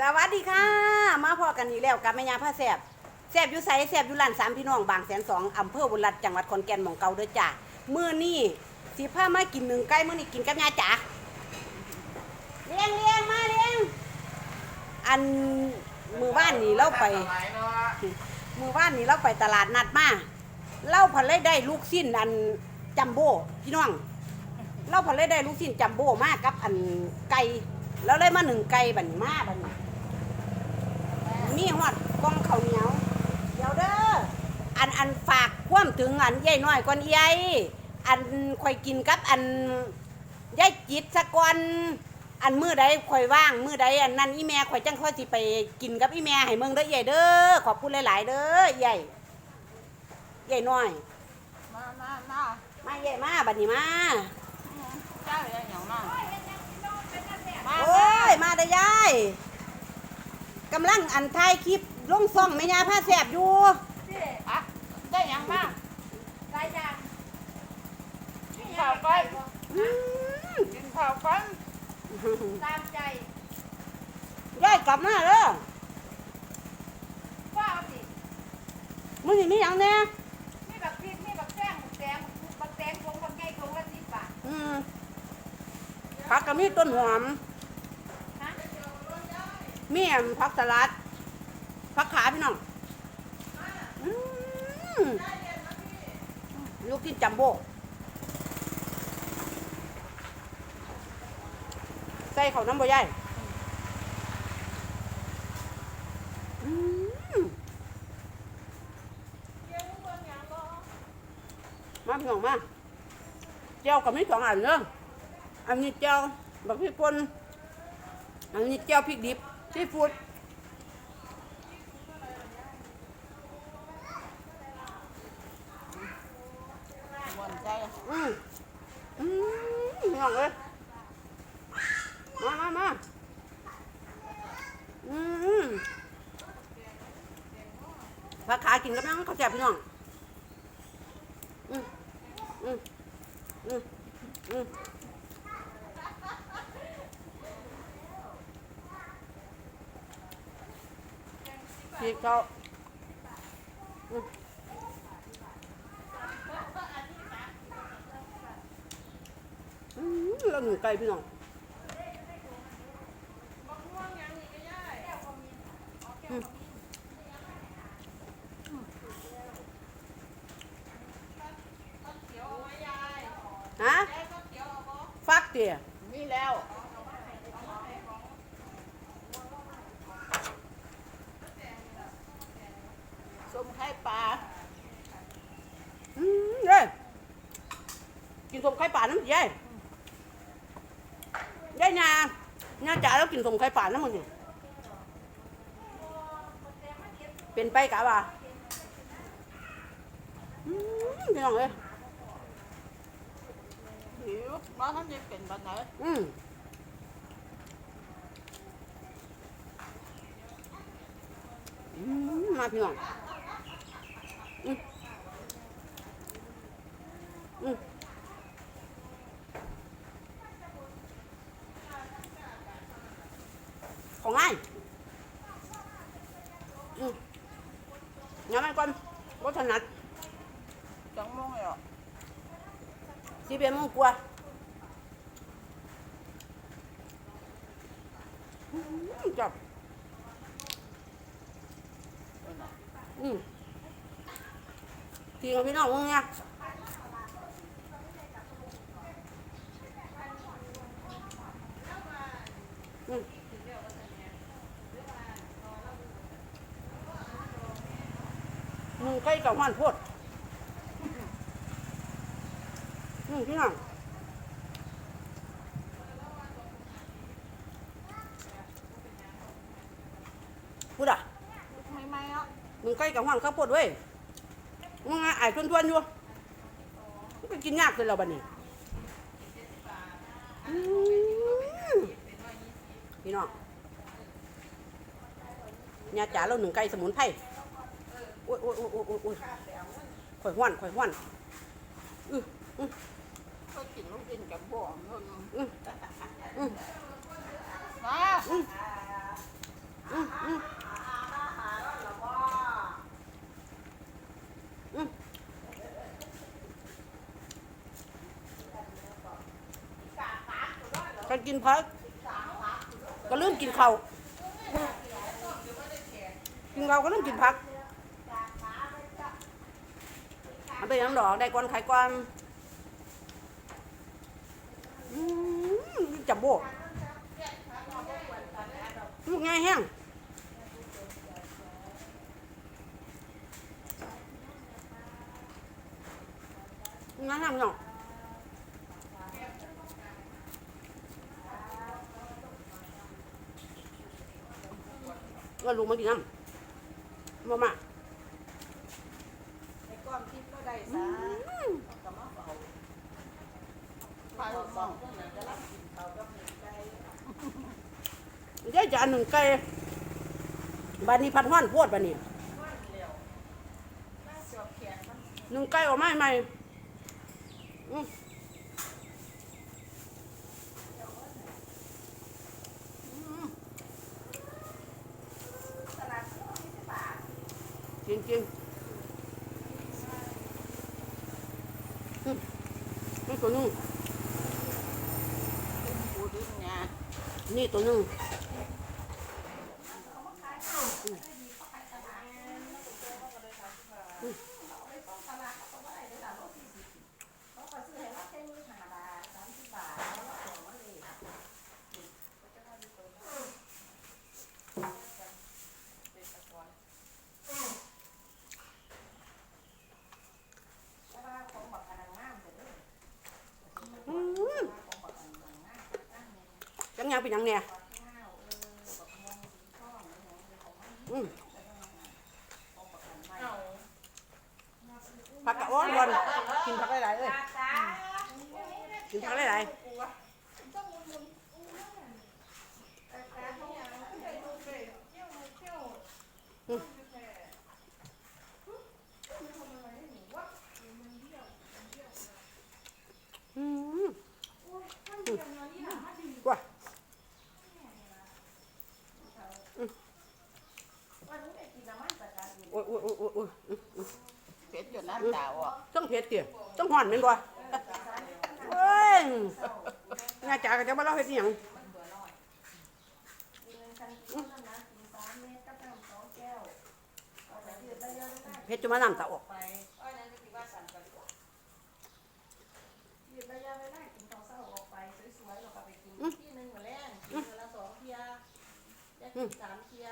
สวัสดีค่ะ มาพอกันอีกแล้วกับแม่ยาผ้าแสบแสบอยู่ไสแสบอยู่ร้านสามพี่น้องบางแสนสองอำเภอบุรีรัมย์จังหวัดขอนแก่นหมองเก่าเด้อจ้ามื้อนี้สิพามากินหนึ่งไก่มื้อนี้กินกับยาจ๋าเลี้ยงเลี้ยงมาเลี้ยงอันมือบ้านนี่เราไป มือบ้านนี่เราไปตลาดนัดมาเราพันเลยได้ลูกสิ้นอันจัมโบ้พี่น้อง เราพันเลยได้ลูกสิ้นจัมโบ้มากับอันไก่ แล้วเลยมาหนึ่งไก่บัดนมาบัดนมีหอดกล้องข้าวเหนียวเดี๋ยวเด้ออันอันฝากความถึงอันใหญ่น้อยก่อนใหญ่อันข่อยกินกับอันยายจิตสะก่อนอันมือใดข่อยว่างมือใดอันนั้นอีแม่ข่อยจังค่อยสิไปกินกับอีแม่ให้เมืองเด้อใหญ่เด้อขอบคุณหลาย ๆ เด้อใหญ่ใหญ่น้อย มามามามาใหญ่มาบัดนี้มาเจ้าอย่างอย่างมามา โอ้ย มาได้อยายกำลังอันถ่ายคลิปลงซ่องแม่ยาผ้าแสบอยู่อะได้อย่างมาหลายอย่างกินข้าวกันอืมกินข้าวกันตามใจยายกลับมาเด้อว่าเอาสิมึงนี่มีหยังแน่มีบักพริกมีบักแตงบักแตงบักแตงทงบักไก่ทงละสิบบาทอืมผักก็มีต้นหอมฮะ มีอันผักสลัดผักขาพี่น้องอืมลูกกินจัมโบ้ใส่เขาน้ำบ่ยายอืมาพี่น้องมาเจียวกับมีสองอันเนาะอันนี้เจียวบักพริกป่นอันนี้เจียวพริกดิบ ซีฟู้ดหวนใจอืมอืมพี่น้องเอ้ยมามามาอืมผักขากินกับน้ำข้าวแซ่บพี่น้องอืมอืมอืมอืม พี่เขาอืมอืมแล้วหนูไก่พี่น้องฮะฟักเตี๋ยมีแล้ว ส้มไข่ปลาอืมเด้กินสมไข่ป่าน้ำยายยายนาญาจ๋าแล้วกินสมไข่ป่าน้ำมันนี่เป็นไปกะว่าอืมพี่น้องเอ้ยหิวมาท่านจะเป็นบันไหนอืมอืมมาพี่น้องอืมอืมของง่ายอืมงั้นมันก่อนวัฒนัด จังมงเหรอ สิเป็นมงกว่าอืมจับอืมทีกับพี่น้องมึงเนี่ยอืมมึงใกล้กับห้อนโพด อืมพี่น้องพูดอะไม่ไม่อะมึงใกล้กับห้างข้าวโพดเว้ยมึงไอ้ทวนทวนๆอยู่มึงก็กินยากเลยเราบัดนี้อืมพี่น้องยาจ๋าเราหนึ่งไก่สมุนไพรโอ้ยโอ้ยโอ้ยโอ้ยโอ้ยโอ้ยข่อยห้วนข่อยห้วนอื้ออื้อ กินลูกกินกับบ่วงนู่นอืออือมาอื้ออืมอืมกันกินพักก็ลืมกินข้าวกินข้าวก็ลืมกินพักมันเป็นหยังดอกได้ก้อนไข่ก้อนอืมจับ โบกลูกง่ายแห้งง่ายแห้งเนาะก็ลูกมากินน้ำมามาไอ้ก้อนทิพย์ก็ได้อืซะมก็มาเฝ้าไปหกโมงจะรับกินเขาก็มีใจ เดี๋ยวจะอันหนึ่งไก่บานนี้พันห้อนพวดบานนี้หนึ่งไก่ออกมาใหม่อืมอืมตลาดที่สิบบาทจริงจริงนี่ตัวหนึงปูดินเนี่ยนี่ตัวนึง ยังยังเป็นยังเนี่ยอืมผักกะอ้อนก่อนกินผักหลายๆเอ้ยกินผักหลายๆอืมอืมว้า โอ้ยโอ้ยโอ้ยโอ้ยโอ้ย เผ็ดจนน้ำตาออก ต้องเผ็ดเตี๋ยต้องห่อนเป็นบ่เอ้ยน่าจ๋าก็จะมาเล่าให้ที่หยังเผ็ดจะมาน้ำตาออกไปอ้อยนั่นก็คือว่าสั่นกันกว่ายืดระยะเวลานข้าวเช้าออกไปสาก็ไปกินที่หนึ่งมื้อแรงกินมื้อละสองเทียอยากกินสามเขีย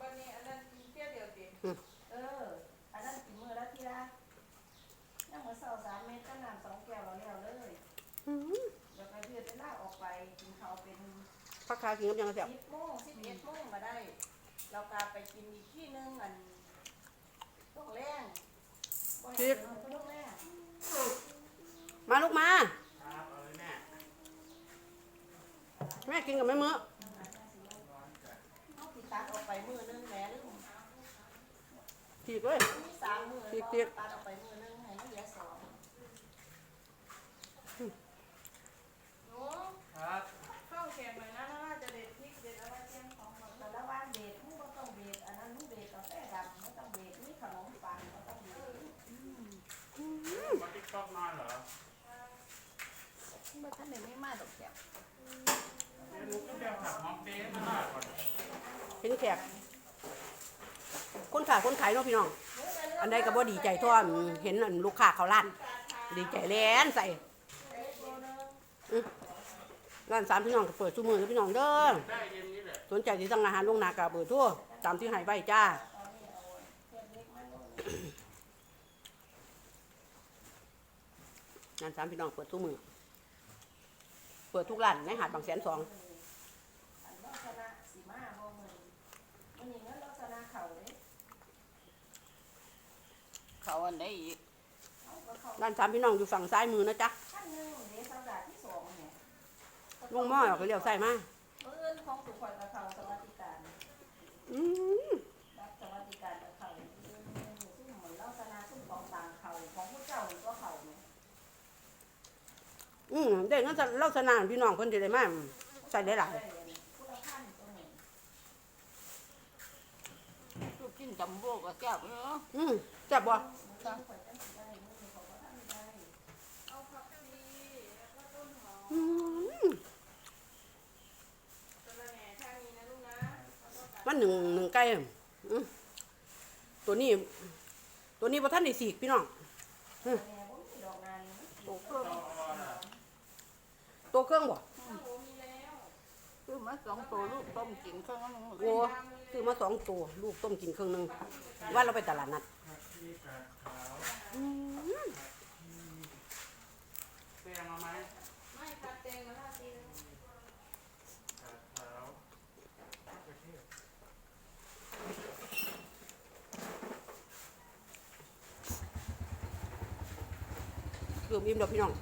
วันนี้อันนั้นกินเที่ยเดียวติเออ อันนั้นกินมื้อละเที่ย ยังมื้อเช้าสามเม็ดก็น้ำสองแก้วแล้วแล้วเลยอื้อหือแล้วก็ยืดเวลาออกไปกินข้าวเป็นผักคากินกับหยังกระเสียบสิบโมงสิบเอ็ดโมงมาได้ เรากลับไปกินอีกที่หนึงอันต้องแรงบ่ให้เกินต้องแรงมาลูกมาแม่กินกับแม่มื้อเอาสิตัดออกไปมือนึงแหม่ลืมฉีกเลย มีสามมือติ๊กติ๊กตัดออกไปมือนึงให้มันเหลือสองหนู ครับ เข้าแข่งหน่อยนะน่าจะเด็ดพริกเด็ดอะไรเตรียมของก่อนแต่ละว่าเด็ดมึงก็ต้องเด็ดอันนั้นมึงเด็ดกาแฟดำไม่ต้องเด็ดนี่ขนมปังก็ต้องเด็ด มาติ๊กต๊อกนอนเหรอเมื่อท่านได้ไม่มาดอกแก้วเดี๋ยวหนูก็เดี๋ยวผักหอมเป๊ะมาหน่อยก่อนเห็นแขก คนขายคนขายเนาะพี่น้อง อันใดก็บ่ดีใจเท่าอันเห็นอันลูกค้าเขาร้าน ดีใจแล้นใส่อื้อร้านสามพี่น้องก็เปิดชั่วโมงพี่น้องเด้อ ได้เย็นนี้แหละ สนใจที่สั่งอาหารล่วงหน้ากับเบอร์โทั่วตามที่ให้ไว้จ้า งานสามพี่น้องเปิดทุกมือ เปิดทุกร้านในหาดบางแสนสองอันลักษณะสีมาบ่มือมันนี่งั้นลักษณะเข่าเลยเขาอันได้อีกเอาก็เข้าร้านสามพี่น้องอยู่ฝั่งซ้ายมือนะจ๊ะขั้นหนึ่งเดี๋ยวสัปดาห์ที่สองเนี่ยลุงหม้อก็เลี้ยวใส่มาเมื่อนของสุขวัญกับเขาสวัสดิการอืม รับสวัสดิการกับเขาเรื่องซึ่งเหมือนลักษณะซึ่งของต่างเขาของผู้เจ้าก็เขาเนี่ย อืมได้งั้นจะเล่าสนานพี่น้องคนจะได้มาใส่ได้หลายได้ผู้ละพันตัวหนึ่งๆกินจำโบกก็แซ่บเนาะอืมแซ่บบ่จ้ะอืมสละแหน่ท่านี้นะลูกนะมันหนึ่งหนึ่งไก่อืมตัวนี้ ตัวนี้บ่ทันได้สีกพี่น้อง แหน่ผมมีดอกนานนะ โตเพิ่ม ตัว เครื่องบ่โอ้มีแล้วซื้อมาสองตัวลูกต้มกินเครื่องนึงโอ้ซื้อมาสองตัวลูกต้มกินเครื่องหนึงว่าเราไปตลาดนัดที่กาดขาวอืมแตงเอาไหมไม่ค่ะแตงมาลาตีนะกาดขาวกระเทียมเกือบอิ่มดอกพี่น้อง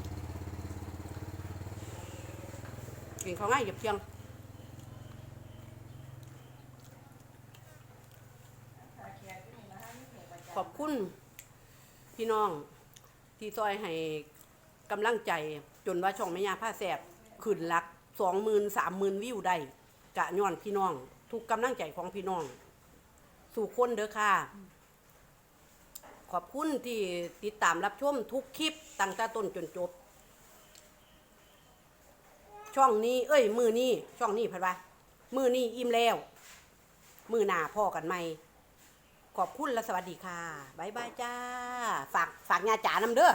กินข้าวง่ายหยียบเที่ยงขอบคุณ พี่น้อง ที่ซอยให้กำลังใจจนว่าช่องแม่ยาผ้าแสบขึ้นลักสองหมื่นสามหมื่นวิวได้กะย้อนพี่น้อง ทุกกำลังใจของพี่น้อง สู่คนเด้อค่ะ ขอบคุณที่ติดตามรับชมทุกคลิปตั้งแต่ต้นจนจบ ช่องนี้ เอ้ย มือนี้ช่องนี้พัดว่ามือนี้อิ่มแล้ว มือหน้าพ่อกันไหมขอบคุณและสวัสดีค่ะ บ๊ายบายจ้า ฝากฝากงาจ๋านำเด้อ